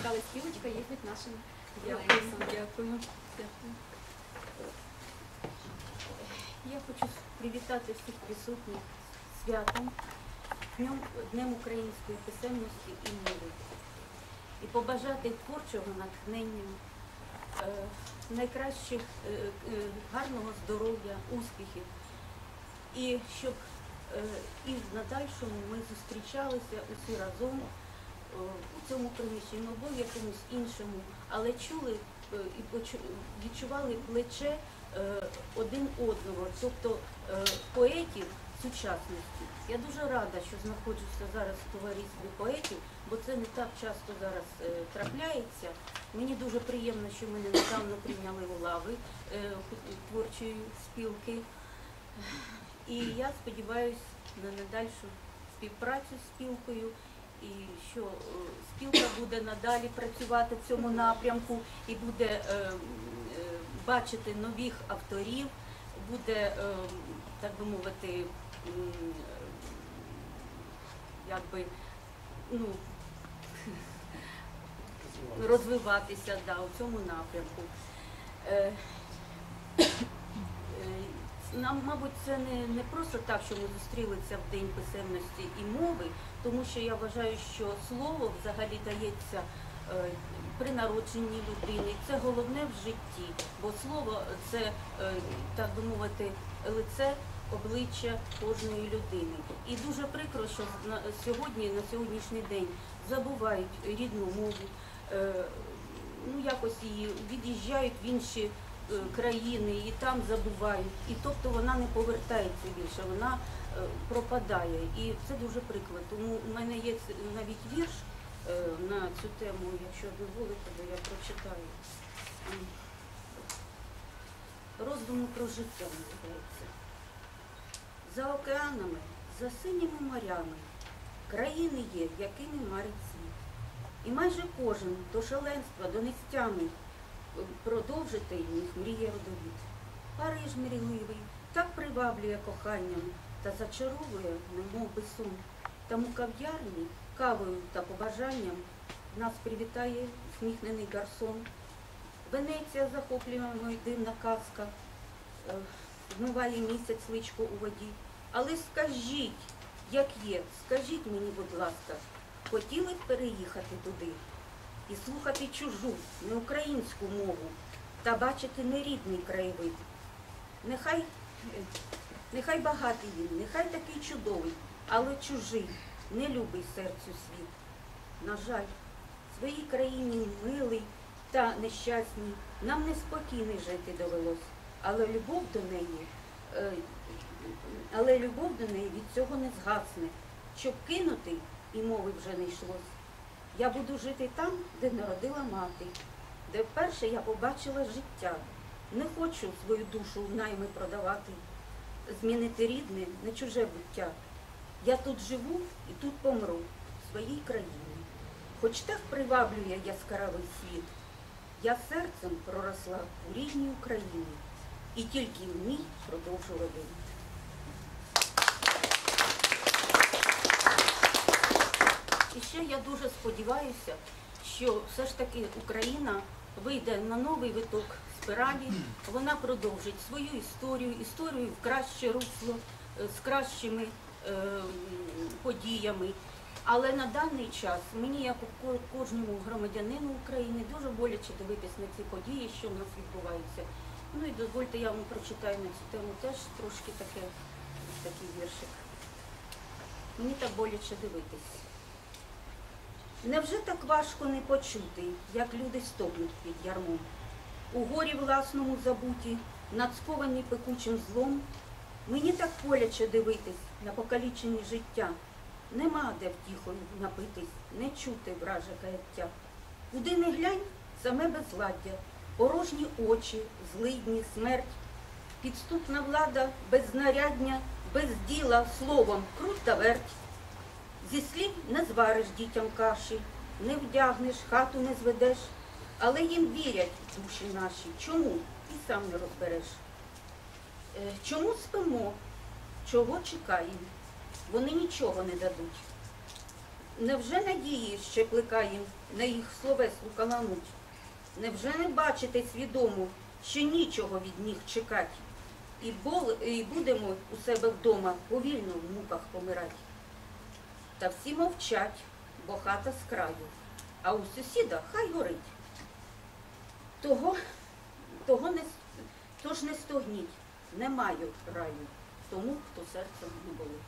стали співочка їздить нашим Дякую, Лесом. дякую. Я хочу привітати всіх присутніх святом, Днем, Днем української писемності і мови. І побажати творчого натхнення, е, найкращих, е, е, гарного здоров'я, успіхів. І щоб і в надальшому ми зустрічалися усі разом е, у цьому приміщенні, або в якомусь іншому, але чули е, і відчували плече е, один одного, тобто е, поетів сучасності. Я дуже рада, що знаходжуся зараз в товаристві поетів, бо це не так часто зараз е, трапляється. Мені дуже приємно, що мене недавно прийняли у лави е, творчої спілки. І я сподіваюся на надальшу співпрацю з спілкою, і що е, спілка буде надалі працювати в цьому напрямку і буде е, е, бачити нових авторів, буде, так би мовити, якби, ну, розвиватися да, у цьому напрямку. Нам, мабуть, це не, не просто так, що ми зустрілися в День писемності і мови, тому що я вважаю, що слово взагалі дається е, при народженні людини. Це головне в житті, бо слово це, е, так би мовити, лице обличчя кожної людини. І дуже прикро, що на сьогодні, на сьогоднішній день забувають рідну мову, е, ну якось її від'їжджають в інші країни і там забувають. І тобто вона не повертається більше, вона е, пропадає. І це дуже прикро. Тому у мене є навіть вірш е, на цю тему, якщо дозволите, то я прочитаю. М. Роздуми про життя називається. За океанами, за синіми морями, країни є, якими марить світ. І майже кожен до шаленства, до нестями е, продовжити їх мріє родовід. Париж мрійливий, так приваблює коханням та зачаровує, немов би сон. Там у кав'ярні, кавою та побажанням нас привітає сміхнений гарсон. Венеція захоплює дивна казка, е, вмиває місяць личко у воді. Але скажіть, як є, скажіть мені, будь ласка, хотіли б переїхати туди і слухати чужу, не українську мову та бачити нерідний краєвид. Нехай, нехай багатий він, нехай такий чудовий, але чужий, не любий серцю світ. На жаль, в своїй країні милий та нещасній нам неспокійно жити довелось, але любов до неї, е, але любов до неї від цього не згасне. Щоб кинути, і мови вже не йшлось. Я буду жити там, де народила мати, де вперше я побачила життя. Не хочу свою душу в найми продавати, змінити рідне, не чуже буття. Я тут живу і тут помру в своїй країні. Хоч так приваблює яскравий світ, я серцем проросла у рідній Україні і тільки в ній продовжу родити. І ще я дуже сподіваюся, що все ж таки Україна вийде на новий виток спіралі, вона продовжить свою історію, історію в краще русло, е, з кращими е, подіями. Але на даний час мені, як кожному громадянину України, дуже боляче дивитись на ці події, що в нас відбуваються. Ну і дозвольте, я вам прочитаю на цю тему теж трошки таке, такий віршик. Мені так боляче дивитись. Невже так важко не почути, як люди стогнуть під ярмом? У горі власному забуті, нацьковані пекучим злом, мені так боляче дивитись на покалічені життя. Нема де втіхою напитись, не чути враже каяття. Куди не глянь, саме безладдя, порожні очі, злидні, смерть, підступна влада, без знарядня, без діла, словом, крут та верть. Зі слів не звариш дітям каші, не вдягнеш, хату не зведеш, але їм вірять душі наші. Чому? І сам не розбереш. Е, Чому спимо? Чого чекаємо? Вони нічого не дадуть. невже надії ще плекаєм на їх словесну каламуть? Невже не бачите свідомо, що нічого від них чекати? І, бол, і будемо у себе вдома повільно в муках помирати. Та всі мовчать, бо хата з краю, а у сусіда хай горить. Того, того не, тож не стогніть, не маю раю тому, хто серцем не болить.